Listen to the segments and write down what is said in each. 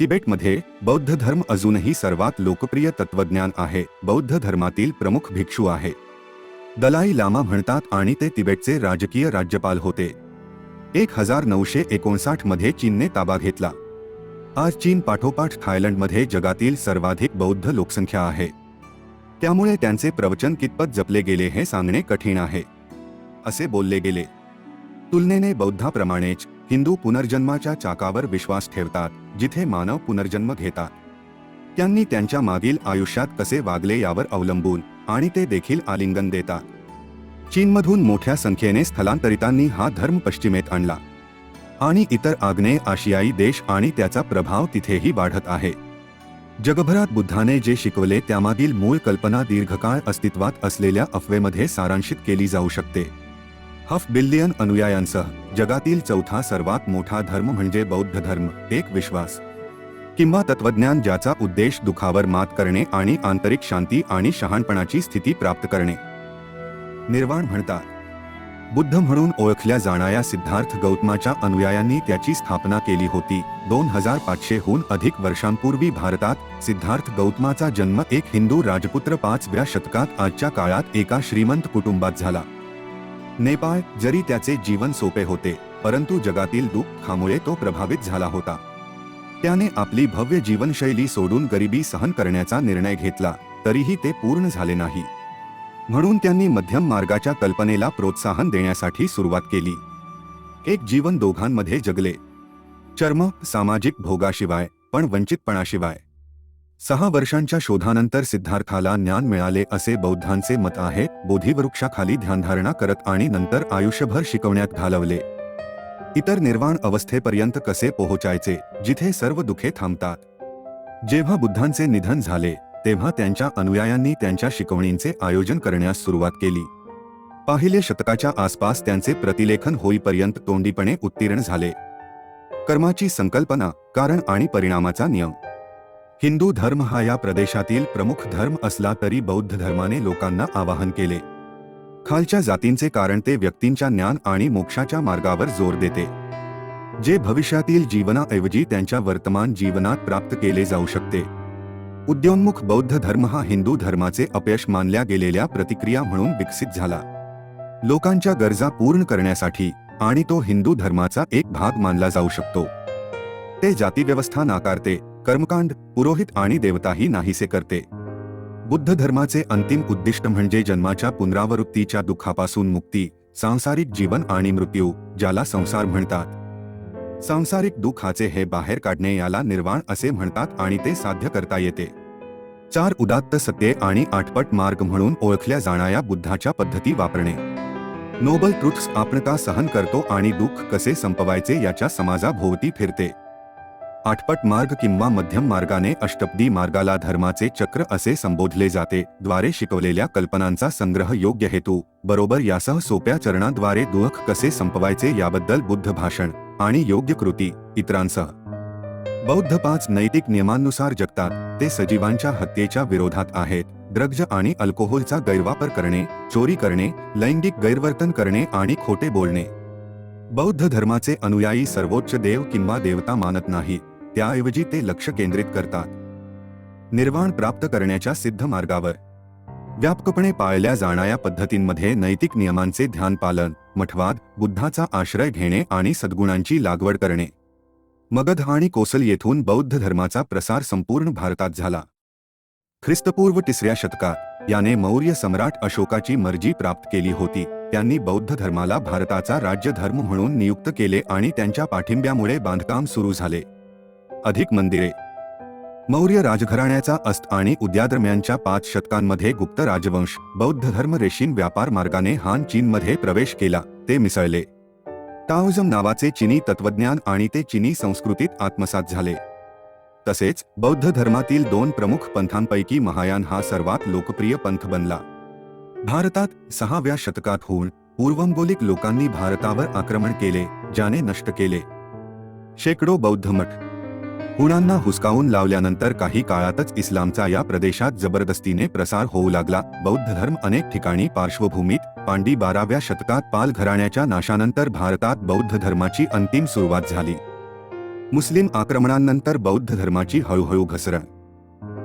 तिबेटमध्ये बौद्ध धर्म अजूनही सर्वात लोकप्रिय तत्वज्ञान आहे. बौद्ध धर्मातील प्रमुख भिक्षू आहे. दलाई लामा म्हणतात आणि ते तिबेटचे राजकीय राज्यपाल होते. एक हजार नऊशे एकोणसाठमध्ये चीनने ताबा घेतला. आज चीन पाठोपाठ थायलंडमध्ये जगातील सर्वाधिक बौद्ध लोकसंख्या आहे. त्यामुळे त्यांचे प्रवचन कितपत जपले गेले हे सांगणे कठीण आहे. असे बोलले गेले. तुलनेने बौद्धाप्रमाणेच हिंदू पुनर्जन्माच्या चाकावर विश्वास ठेवतात जिथे मानव पुनर्जन्म घेतात. त्यांनी त्यांच्या मागील आयुष्यात कसे वागले यावर अवलंबून आणि ते देखील आलिंगन देतात. चीनमधून मोठ्या संख्येने स्थलांतरितांनी हा धर्म पश्चिमेत आणला. आणि इतर आग्नेय आशियाई देश आणि त्याचा प्रभाव तिथेही वाढत आहे. जगभरात बुद्धाने जे शिकवले त्यामागील मूळ कल्पना दीर्घकाळ अस्तित्वात असलेल्या अफवेमध्ये सारांशित केली जाऊ शकते. हफ बिलियन अनुयायांसह जगातील चौथा सर्वात मोठा धर्म म्हणजे बौद्ध धर्म एक विश्वास. किंवा तत्वज्ञान ज्याचा उद्देश दुखावर मात करणे आणि आंतरिक शांती आणि शहाणपणाची स्थिती प्राप्त करणे. निर्वाण म्हणतात बुद्ध म्हणून ओळखल्या जाणाऱ्या सिद्धार्थ गौतमाच्या अनुयायांनी त्याची स्थापना केली होती दोन हजार पाचशेहून अधिक वर्षांपूर्वी भारतात सिद्धार्थ गौतमाचा जन्म एक हिंदू राजपुत्र पाचव्या शतकात आजच्या काळात एका श्रीमंत कुटुंबात झाला. नेपाळ जरी त्याचे जीवन सोपे होते परंतु जगातील दुःखामुळे तो प्रभावित झाला होता. त्याने आपली भव्य जीवनशैली सोडून गरिबी सहन करण्याचा निर्णय घेतला तरीही ते पूर्ण झाले नाही. म्हणून त्यांनी मध्यम मार्गाच्या कल्पनेला प्रोत्साहन देण्यासाठी सुरुवात केली. एक जीवन दोघांमध्ये जगले. चर्म सामाजिक भोगाशिवाय पण वंचितपणाशिवाय. सहा वर्षांच्या शोधानंतर सिद्धार्थाला ज्ञान मिळाले असे बौद्धांचे मत आहे बोधिवृक्षाखाली ध्यानधारणा करत आणि नंतर आयुष्यभर शिकवण्यात घालवले. इतर निर्वाण अवस्थेपर्यंत कसे पोहोचायचे जिथे सर्व दुखे थांबतात? जेव्हा बुद्धांचे निधन झाले तेव्हा त्यांच्या अनुयायांनी त्यांच्या शिकवणींचे आयोजन करण्यास सुरुवात केली. पाहिले शतकाच्या आसपास त्यांचे प्रतिलेखन होईपर्यंत तोंडीपणे उत्तीर्ण झाले. कर्माची संकल्पना कारण आणि परिणामाचा नियम. हिंदू धर्म हा या प्रदेशातील प्रमुख धर्म असला तरी बौद्ध धर्माने लोकांना आवाहन केले. खालच्या जातींचे कारण ते व्यक्तींच्या ज्ञान आणि मोक्षाच्या मार्गावर जोर देते. जे भविष्यातील जीवनाऐवजी त्यांच्या वर्तमान जीवनात प्राप्त केले जाऊ शकते. उद्योन्मुख बौद्ध धर्म हा हिंदू धर्माचे अपयश मानल्या गेलेल्या प्रतिक्रिया म्हणून विकसित झाला. लोकांच्या गरजा पूर्ण करण्यासाठी आणि तो हिंदू धर्माचा एक भाग मानला जाऊ शकतो. ते जातीव्यवस्था नाकारते कर्मकांड पुरोहित आणि देवताही नाहीसे करते. बुद्ध धर्माचे अंतिम उद्दिष्ट म्हणजे जन्माच्या पुनरावृत्तीच्या दुःखापासून मुक्ती सांसारिक जीवन आणि मृत्यू ज्याला संसार म्हणतात. सांसारिक दुःखाचे हे बाहेर काढणे याला निर्वाण असे म्हणतात आणि ते साध्य करता येते. चार उदात्त सत्ये आणि आठपट मार्ग म्हणून ओळखल्या जाणाऱ्या बुद्धाच्या पद्धती वापरणे. नोबल ट्रुथ्स आपण का सहन करतो आणि दुःख कसे संपवायचे याच्या समाजाभोवती फिरते. आठपट मार्ग किंवा मध्यम मार्गाने अष्टपदी मार्गाला धर्माचे चक्र असे संबोधले जाते द्वारे शिकवलेल्या कल्पनांचा संग्रह योग्य हेतू बरोबर यासह सोप्या चरणाद्वारे दुःख कसे संपवायचे याबद्दल बुद्ध भाषण आणि योग्य कृती इतरांसह. बौद्ध पाच नैतिक नियमांनुसार जगतात ते सजीवांच्या हत्येच्या विरोधात आहेत ड्रग्ज आणि अल्कोहोलचा गैरवापर करणे चोरी करणे लैंगिक गैरवर्तन करणे आणि खोटे बोलणे. बौद्ध धर्माचे अनुयायी सर्वोच्च देव किंवा देवता मानत नाहीत त्याऐवजी ते लक्ष केंद्रित करतात. निर्वाण प्राप्त करण्याच्या सिद्ध मार्गावर. व्यापकपणे पाळल्या जाणाऱ्या पद्धतींमध्ये नैतिक नियमांचे ध्यान पालन मठवाद बुद्धाचा आश्रय घेणे आणि सद्गुणांची लागवड करणे. मगध आणि कोसल येथून बौद्ध धर्माचा प्रसार संपूर्ण भारतात झाला. ख्रिस्तपूर्व तिसऱ्या शतकात याने मौर्य सम्राट अशोकाची मर्जी प्राप्त केली होती. त्यांनी बौद्ध धर्माला भारताचा राज्यधर्म म्हणून नियुक्त केले आणि त्यांच्या पाठिंब्यामुळे बांधकाम सुरू झाले. अधिक मंदिरे. मौर्य राजघराण्याचा अस्त आणि उद्यादरम्यानच्या पाच शतकांमध्ये गुप्त राजवंश बौद्ध धर्म रेशीम व्यापार मार्गाने हान चीनमध्ये प्रवेश केला ते मिसळले. टाओझम नावाचे चिनी तत्वज्ञान आणि ते चिनी संस्कृतीत आत्मसात झाले. तसेच बौद्ध धर्मातील दोन प्रमुख पंथांपैकी महायान हा सर्वात लोकप्रिय पंथ बनला. भारतात सहाव्या शतकात होऊन पूर्वंगोलिक लोकांनी भारतावर आक्रमण केले ज्याने नष्ट केले. शेकडो बौद्ध मठ हुणांना हुसकावून लावल्यानंतर काही काळातच इस्लामचा या प्रदेशात जबरदस्तीने प्रसार होऊ लागला. बौद्ध धर्म अनेक ठिकाणी पार्श्वभूमीत पांडी बाराव्या शतकात पाल घराण्याच्या नाशानंतर भारतात बौद्ध धर्माची अंतिम सुरुवात झाली. मुस्लिम आक्रमणांनंतर बौद्ध धर्माची हळूहळू घसरण.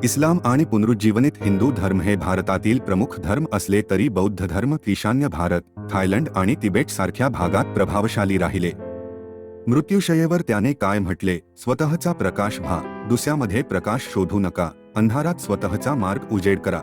इस्लाम आणि पुनरुज्जीवनित हिंदू धर्म हे भारतातील प्रमुख धर्म असले तरी बौद्ध धर्म ईशान्य भारत थायलंड आणि तिबेट सारख्या भागात प्रभावशाली राहिले. मृत्यूशयेवर त्याने काय म्हटले? स्वतःचा प्रकाश व्हा. दुसऱ्यामध्ये प्रकाश शोधू नका. अंधारात स्वतःचा मार्ग उजेड करा.